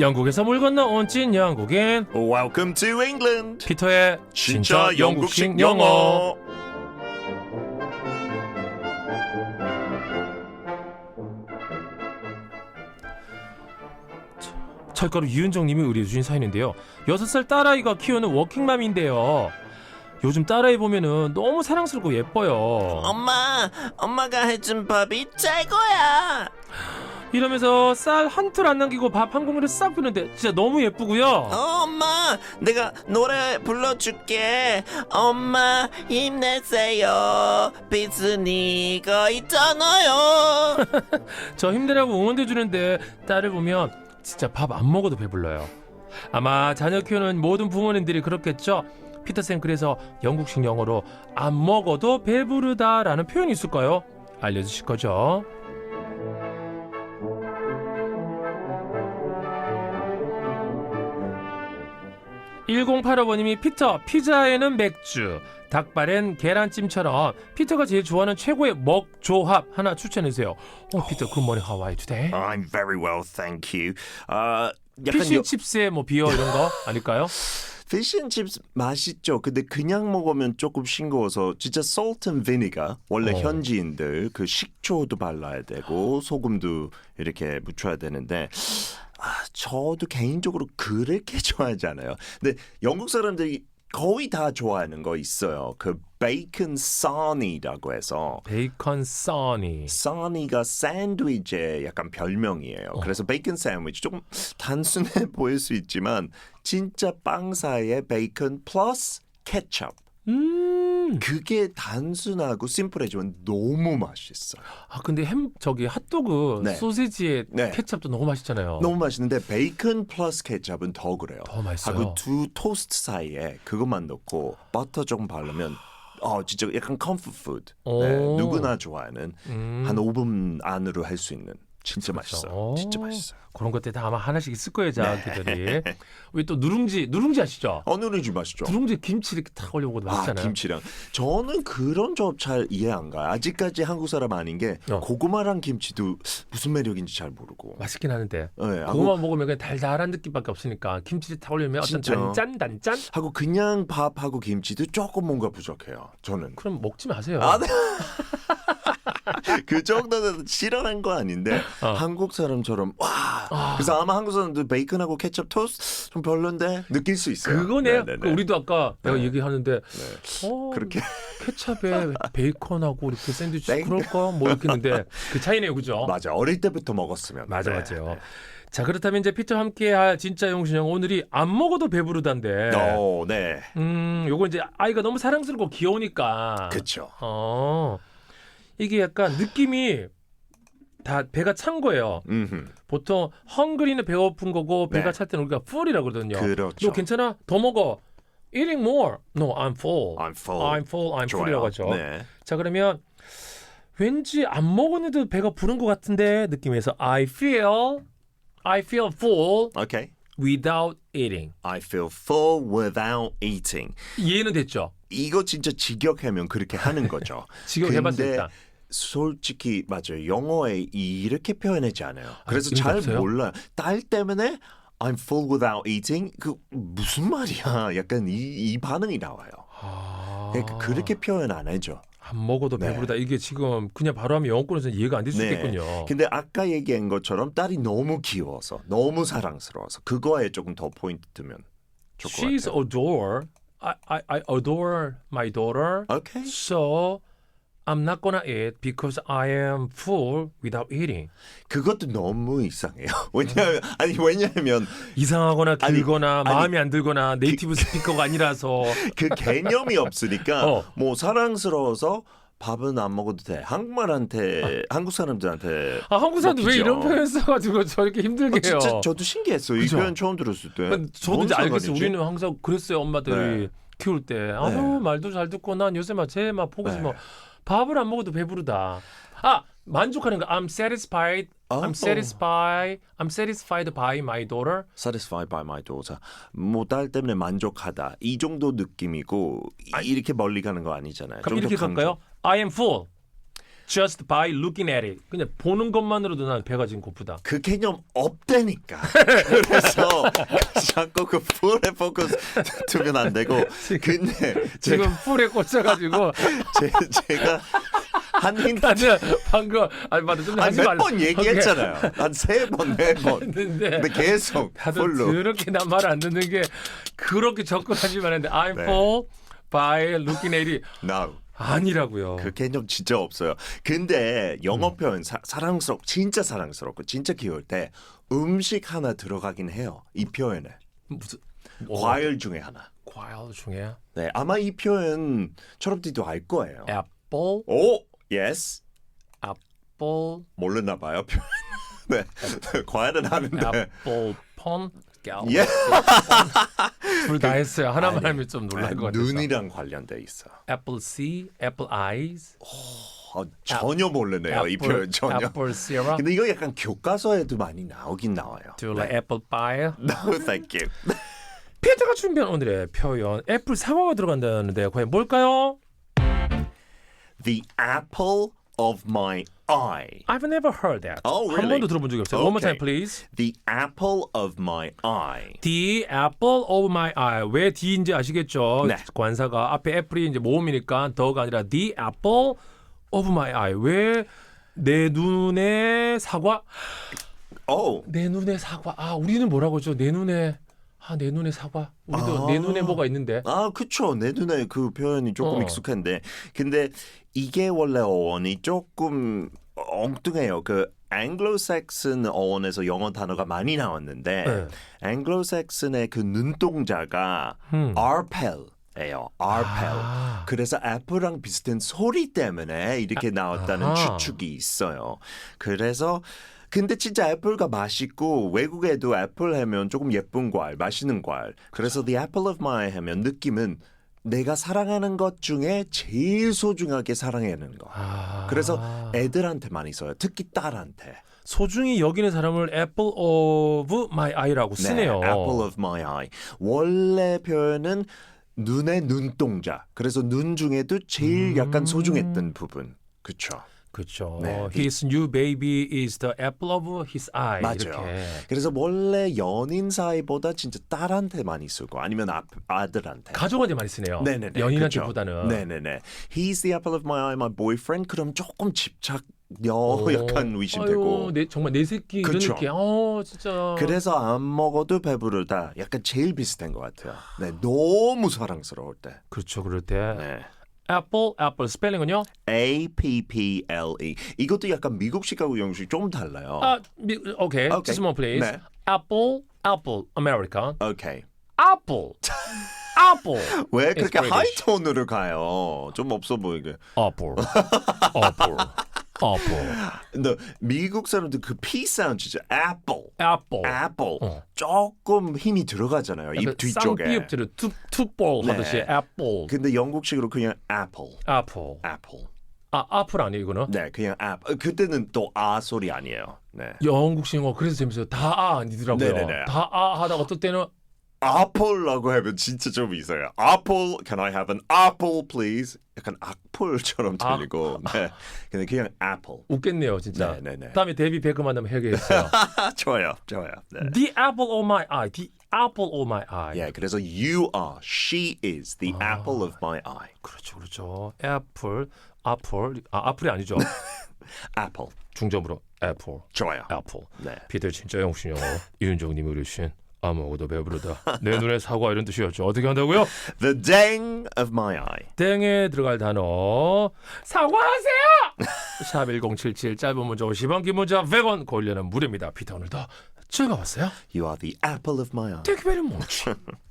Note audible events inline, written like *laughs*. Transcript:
영국에서 물 건너 온찐 영국인 Welcome to England. 피터의 진짜 영국식 영어. 철가루 이은정님이 의뢰 주신 사연인데요. 6살 딸아이가 키우는 워킹맘인데요. 요즘 딸아이 보면은 너무 사랑스럽고 예뻐요. 엄마, 엄마가 해준 밥이 최고야. 이러면서 쌀한톨안 남기고 밥 한 공기를 싹 주는데 진짜 너무 예쁘고요. 어, 엄마, 내가 노래 불러줄게. 엄마 힘내세요. 비스니가 있잖아요. *laughs* 저 힘내라고 응원해 주는데 딸을 보면 진짜 밥 안 먹어도 배불러요. 아마 자녀 키우는 모든 부모님들이 그렇겠죠. 피터쌤 그래서 영국식 영어로 안 먹어도 배부르다라는 표현이 있을까요? 알려주실 거죠? 1085번님이 피터 피자에는 맥주 닭발엔 계란찜처럼 피터가 제일 좋아하는 최고의 먹 조합 하나 추천해주세요 어 피터 굿모닝 하와이 투데이 I'm very well, thank you. 아, 약간 피쉬 칩스에 뭐 비어 이런 거 아닐까요? 피쉬앤칩스 맛있죠. 근데 그냥 먹으면 조금 싱거워서 진짜 and vinegar 원래 어. 현지인들 그 식초도 발라야 되고 소금도 이렇게 묻혀야 되는데 아, 저도 개인적으로 그렇게 *laughs* 좋아하지 않아요. 근데 영국 사람들이 거의 다 좋아하는 거 있어요. 그 베이컨 사니라고 해서 베이컨 써니 사니가 샌드위치의 약간 별명이에요. 그래서 베이컨 샌드위치 조금 단순해 *laughs* 보일 수 있지만 진짜 빵 사이에 베이컨 플러스 케첩. 음. 그게 단순하고 심플해지만 너무 맛있어요. 아 근데 햄 저기 핫도그 네. 소세지에 네. 케찹도 너무 맛있잖아요. 너무 맛있는데 베이컨 플러스 케첩은 더 그래요. 더 맛있어요. 하고 두 토스트 사이에 그것만 넣고 버터 조금 바르면 어 진짜 약간 컴포트 푸드. 네, 오. 누구나 좋아하는 음. 한 5분 안으로 할 수 있는 진짜 그렇죠. 맛있어 요. 진짜 오. 맛있어 요. 그런 것들 다 아마 하나씩 있을 거예요, 자기들이. *laughs* 우리 또 누룽지, 누룽지 아시죠? 어느 누룽지 맛있죠? 누룽지 김치 이렇게 탁 올려 먹어도 아 맛있잖아요. 김치랑 저는 그런 조합 잘 이해 안 가요. 아직까지 한국 사람 아닌 게 어. 고구마랑 김치도 무슨 매력인지 잘 모르고. 맛있긴 하는데. 네, 하고, 고구마 먹으면 그냥 달달한 느낌밖에 없으니까 김치를 탁 올리면 어떤 진짜. 단짠 단짠? 하고 그냥 밥하고 김치도 조금 뭔가 부족해요. 저는. 그럼 먹지 마세요. 아, 네. *laughs* *laughs* 그 정도는 싫어한 거 아닌데 어. 한국 사람처럼 와. 그래서 아마 한국 사람들 베이컨하고 케첩 토스트 좀 별론데 느낄 수 있어요. 네네네. 그 우리도 아까 내가 네. 얘기하는데 네. 어, 그렇게 케찹에 *laughs* 베이컨하고 이렇게 샌드위치 땡. 그럴까 뭐 이렇게 했는데 그 차이네요, 그죠? 맞아 어릴 때부터 먹었으면 맞아, 네. 맞아요. 자 그렇다면 이제 피터 함께할 진짜 영신형 오늘이 안 먹어도 배부르단데. 어, 네. 음, 요거 이제 아이가 너무 사랑스럽고 귀여우니까. 그렇죠. 어. 이게 약간 느낌이 다 배가 찬 거예요. 음흠. 보통 헝그리는 배고픈 거고 배가 네. 찰 때는 우리가 full이라고 그러거든요. 그렇죠. 너 괜찮아? 더 먹어. Eating more. No, I'm full. I'm full. I'm full. I'm 좋아요. full이라고 하죠. 네. 자 그러면 왠지 안 먹었는데도 배가 부른 것 같은데 느낌에서 I feel I feel full 오케이. without eating. I feel full without eating. 이해는 됐죠? 이거 진짜 직역하면 그렇게 하는 거죠. *laughs* 지금 해봤습니다. 솔직히 맞아요. 영어에 이렇게 표현하지 않아요. 그래서 의미가 잘 없어요? 몰라요. 딸 때문에 I'm full without eating 그 무슨 말이야? *laughs* 약간 이, 이 반응이 나와요. 아... 그러니까 그렇게 표현 안 해줘. 안 먹어도 네. 배부르다. 이게 지금 그냥 바로 하면 영어권에서는 이해가 안 될수 네. 있겠군요. 근데 아까 얘기한 것처럼 딸이 너무 귀여워서 너무 사랑스러워서 그거에 조금 더 포인트 두면 좋을 것 She's 같아요. adore. I, I, I adore my daughter. 오케이. So I'm not gonna eat because I am full without eating. 그것도 너무 이상해요. *laughs* 왜냐하면 아니 왜냐하면 이상하거나 길거나 아니, 마음에 안 들거나 네이티브 스피커가 아니라서 *laughs* 그 개념이 없으니까 어. 뭐 사랑스러워서 밥은 안 먹어도 돼. 한국말한테 한국 사람들한테 아 한국 사람들 왜. 이런 표현 써가지고 저렇게 힘들게 어, 해요. 진짜 저도 신기했어요. 이 표현 처음 들었을 때. 저도 뭔 이제 알겠어요. 우리는 항상 그랬어요. 엄마들이 네. 키울 때. 아유 네. 말도 잘 듣고 난 요새 막 제막 보고서 네. 뭐 밥을 안 먹어도 배부르다. 아 만족하는 거. I'm satisfied. 어. I'm satisfied. I'm satisfied by my daughter. Satisfied by my daughter. 뭐 딸 때문에 만족하다. 이 정도 느낌이고 이- 이렇게 멀리 가는 거 아니잖아요. 그럼 좀더 이렇게 강조. 갈까요? I am full. Just by looking at it. 그냥 보는 것만으로도 난 배가 지금 고프다. 그 개념 없다니까. 그래서 자꾸 그 풀에 포커스 두면 안 되고. 근데 지금 제가 풀에 꽂혀가지고 제, 제가 한 힌트 나는 방금 아니 맞아 좀 하지 말라. 몇번 얘기했잖아요. 한 세 번, 네 번. 했는데 근데 계속 다들 풀로. 그렇게 난 말 안 듣는 게 그렇게 접근하지만 했는데 I'm 네. full by looking at it No. 아니라고요. 그 개념 진짜 없어요. 근데 영어 표현 사, 사랑스럽 진짜 사랑스럽고 진짜 귀여울 때 음식 하나 들어가긴 해요. 이 표현에 무슨 뭐, 과일 중에 하나. 과일 중에 네, 아마 이 표현 초록띠도 알 거예요. apple, 오, yes. apple, 모르나 봐요. 표현. *laughs* 네, 과일은 아는데. apple, 폰, 예. *laughs* 둘다 했어요. 하나만 아니, 하면 좀 놀랄 것 같아서. 눈이랑 관련돼 있어. apple C, apple eyes, 어, 전혀 모르네요. 이 표현 전혀. apple syrup. 근데 이거 약간 교과서에도 많이 나오긴 나와요. Do you like apple pie? *laughs* No, thank you. *laughs* 피에타가 준비한 오늘의 표현 애플 사과가 들어간다는데 과연 뭘까요? The apple of my eye. I've never heard that. Oh, 한 really? 번도 들어본 적이 없어요. One more Okay. time, please. The apple of my eye. The apple of my eye. 왜 D인지 아시겠죠? 네. 관사가 앞에 애플이 이제 모음이니까 더가 아니라 the apple of my eye. 왜 내 눈의 사과? Oh, 내 눈의 사과. 아, 우리는 뭐라고 하죠? 내 눈에 아, 내 눈의 사과. 우리도 아. 내 눈에 뭐가 있는데. 아, 그쵸. 내 눈에 그 표현이 조금 어. 익숙한데. 근데 이게 원래 어원이 조금 엉뚱해요. 그 앵글로색슨 어원에서 영어 단어가 많이 나왔는데 네. 앵글로색슨의 그 눈동자가 음. arpel예요. arpel. 아. 그래서 애플랑 비슷한 소리 때문에 이렇게 나왔다는 아하. 추측이 있어요. 그래서 근데 진짜 애플가 맛있고 외국에도 애플 하면 조금 예쁜 과일, 맛있는 과일. 그래서 the apple of my 하면 느낌은 내가 사랑하는 것 중에 제일 소중하게 사랑하는 거. 아. 그래서 애들한테 많이 써요. 특히 딸한테. 소중히 여기는 사람을 apple of my eye라고 쓰네요. 네, apple of my eye. 원래 표현은 눈의 눈동자. 그래서 눈 중에도 제일 약간 소중했던 부분. 그렇죠. 그렇죠. 네. His new baby is the apple of his eye. 맞아요. 이렇게. 그래서 원래 연인 사이보다 진짜 딸한테 많이 쓰고 아니면 아, 아들한테. 가족한테 많이 쓰네요. 네네네. 연인한테보다는. 그쵸. 네네네. He's the apple of my eye, my boyfriend. 그럼 조금 집착, 여 오. 약간 의심되고. 내, 정말 내 새끼 이런 그쵸. 느낌. 어, 진짜. 그래서 안 먹어도 배부르다. 약간 제일 비슷한 것 같아요. 네, 너무 사랑스러울 때. 그렇죠. 그럴 때 네. Apple, apple 스펠링은요? A P P L E. 이것도 약간 미국식하고 영국식 좀 달라요. 아, 미, 오케이. 오케이. Just one please. 네. apple, apple, American. 오케이. apple. apple. 왜 그렇게 British. 하이 톤으로 가요? 좀 없어 보이게. apple. apple. Apple. 근데 미국 사람들 그 P 사운드죠. apple. apple. apple. 어. 조금 힘이 들어가잖아요. 입 뒤쪽에. 쌍삐읍들을 투 투볼 네. 하듯이 apple. 근데 영국식으로 그냥 apple. apple. apple. 아, apple 아니에요, 이거는? 네, 그냥 apple. 그때는 또 아 소리 아니에요. 네. 영국식 영어 그래서 재밌어요. 다 아 아니더라고요. 네네네. 다 아 하다가 어떨 때는 apple라고 하면 진짜 좀 이상해요. apple, can I have an apple, please? 약간 악플처럼 아. 들리고. 네. 근데 그냥 apple. 웃겠네요, 진짜. 네 네 네. 다음에 데뷔 베크 만나면 해야겠어요. 아, *laughs* 좋아요, 좋아요. 네. The apple of my eye. The apple of my eye. 예, 그래서 you are, she is the apple of my eye. 그렇죠, 그렇죠. 애플, 애플, 아 애플이 아니죠. *laughs* apple. 중점으로 애플, 좋아요. 애플. 네. 피터 진짜 영신 영어 이윤정님이 그러신 아무것도 배부르다. 내 눈에 사과 이런 뜻이었죠. 어떻게 한다고요? The dang of my eye. 땡에 들어갈 단어 사과하세요. 샵 1077 짧은 문자 50원 긴 문자 100원 고일려는 무료입니다. 피터 오늘도 즐거웠어요. You are the apple of my eye. Thank you very much. *laughs*